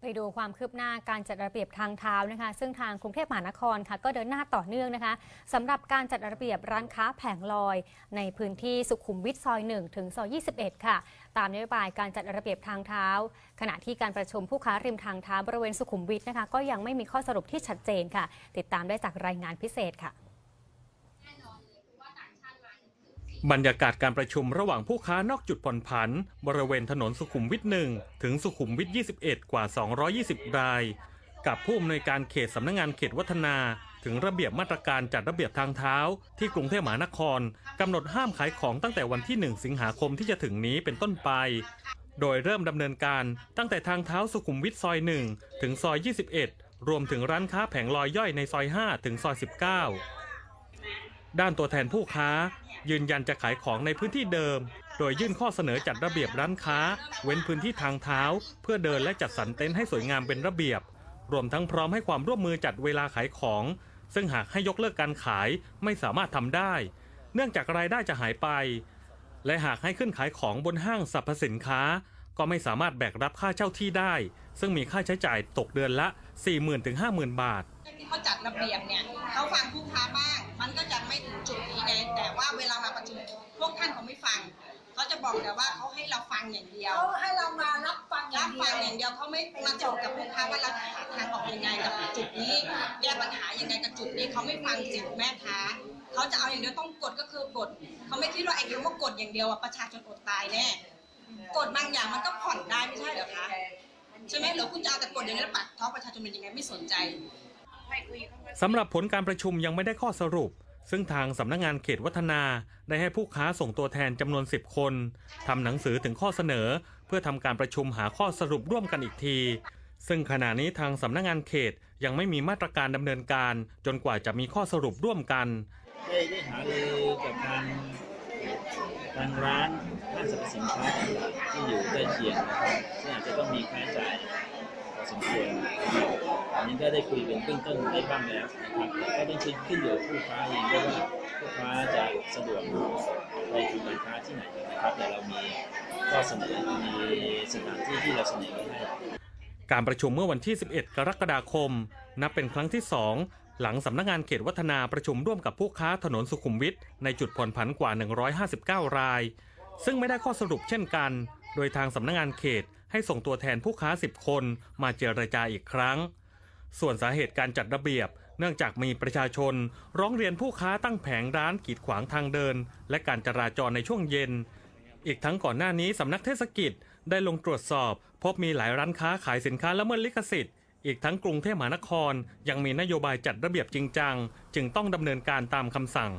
ไปดูความคืบหน้าการจัดระเบียบทางเท้านะคะ ซึ่งทางกรุงเทพมหานครค่ะ ก็เดินหน้าต่อเนื่องนะคะสำหรับการจัดระเบียบร้านค้าแผงลอย ในพื้นที่สุขุมวิทซอย1ถึงซอย21 ค่ะ ตามนโยบายการจัดระเบียบทางเท้า ขณะที่การประชุมผู้ค้าริมทางเท้าบริเวณสุขุมวิทนะคะ ก็ยังไม่มีข้อสรุปที่ชัดเจนค่ะ ติดตามได้จากรายงานพิเศษค่ะ บรรยากาศการประชุมระหว่างผู้ค้านอกจุดผ่อนผัน บริเวณถนนสุขุมวิท1ถึงสุขุมวิท 21 กว่า 220 ราย กับผู้อำนวยการเขตสำนักงงานเขตวัฒนา ถึงระเบียบมาตรการจัดระเบียบทางเท้า ที่กรุงเทพมหานครกำหนดห้ามขายของตั้งแต่วันที่ 1 สิงหาคมที่จะถึงนี้เป็นต้นไป โดยเริ่มดำเนินการตั้งแต่ทางเท้าสุขุมวิทซอย 1 ถึงซอย 21 รวมถึงร้านค้าแผงลอยย่อยในซอย 5 ถึงซอย 19 ด้านตัวแทนผู้ค้า ยืนยันจะขายของในพื้นที่เดิม โดยยื่นข้อเสนอจัดระเบียบร้านค้า เว้นพื้นที่ทางเท้า เพื่อเดินและจัดสรรเต็นท์ให้สวยงามเป็นระเบียบ รวมทั้งพร้อมให้ความร่วมมือจัดเวลาขายของ ซึ่งหากให้ยกเลิกการขายไม่สามารถทำได้ เนื่องจากรายได้จะหายไป และหากให้ขึ้นขายของบนห้างสรรพสินค้า ก็ไม่สามารถแบกรับค่าเช่าที่ได้ ซึ่งมีค่าใช้จ่ายตกเดือนละ 40,000ถึง50,000 บาทที่เขาจัดระเบียบเนี่ยเขาฟังผู้ค้าบ้าง มันก็จะไม่ถึงจุดนี้ไงแต่ว่าเวลามาประชุมพวกท่านเขาไม่ฟังเขาจะบอกแต่ว่าเขาให้เราฟังอย่างเดียวเขาให้เรามารับฟังอรัย่าบงเดีฟัยงวอย่างเดียวเขาไม่มาจบกับลูกค้าว่าเราหาทางออกยังไงกับจุดนี้แก้ปัญหายังไงกับจุดนี้เขาไม่ฟังเสียงแม่ค้าเขาจะเอาอย่างเดียวต้องกดก็คือกดเขาไม่คิดว่าไอ้คำว่ากดอย่างเดียวอะประชาชนอดตายแน่กดบางอย่างมันก็ผ่อนได้ไม่ใช่เหรอคะใช่ไหมหรือคุณจะเอาแต่กดอย่างนี้แล้วปัดท้องประชาชนเป็นยังไงไม่สนใจ สำหรับผลการประชุมยังไม่ได้ข้อสรุป ซึ่งทางสำนักงานเขตวัฒนาได้ให้ผู้ค้าส่งตัวแทนจำนวน 10 คนทำหนังสือถึงข้อเสนอ เพื่อทำการประชุมหาข้อสรุปร่วมกันอีกที ซึ่งขณะนี้ทางสำนักงานเขตยังไม่มีมาตรการดำเนินการ จนกว่าจะมีข้อสรุปร่วมกันได้ได้หารือกับทางทางร้านห้างสรรพสินค้าที่อยู่ใกล้เคียงนะครับซึ่งอาจจะต้องมีค่าใช้จ่าย สมควรนะครับอันนี้ก็ได้คุยเป็นเบื้องต้นได้บ้างแล้วนะครับแต่ก็ต้องขึ้นอยู่ผู้ค้าเองด้วยว่าผู้ค้าจะสะดวกไปทำการค้าที่ไหนนะครับ แต่เรามีข้อเสนอมีสถานที่ที่เราเสนอไว้ให้การประชุมเมื่อวันที่ 11 กรกฎาคม นับเป็นครั้งที่ 2 หลังสำนักงานเขตวัฒนาประชุมร่วมกับผู้ค้าถนนสุขุมวิทในจุดผ่อนผันกว่า 159 ราย ซึ่งไม่ได้ข้อสรุปเช่นกัน โดยทางสำนักงานเขต ให้ส่งตัวแทนผู้ค้า 10 คนมาเจรจาอีกครั้ง ส่วนสาเหตุการจัดระเบียบ เนื่องจากมีประชาชน ร้องเรียนผู้ค้าตั้งแผงร้านกีดขวางทางเดิน และการจราจรในช่วงเย็น อีกทั้งก่อนหน้านี้สำนักเทศกิจได้ลงตรวจสอบ พบมีหลายร้านค้าขายสินค้าละเมิดลิขสิทธิ์อีกทั้งกรุงเทพมหานคร ยังมีนโยบายจัดระเบียบจริงจัง จึงต้องดำเนินการตามคำสั่ง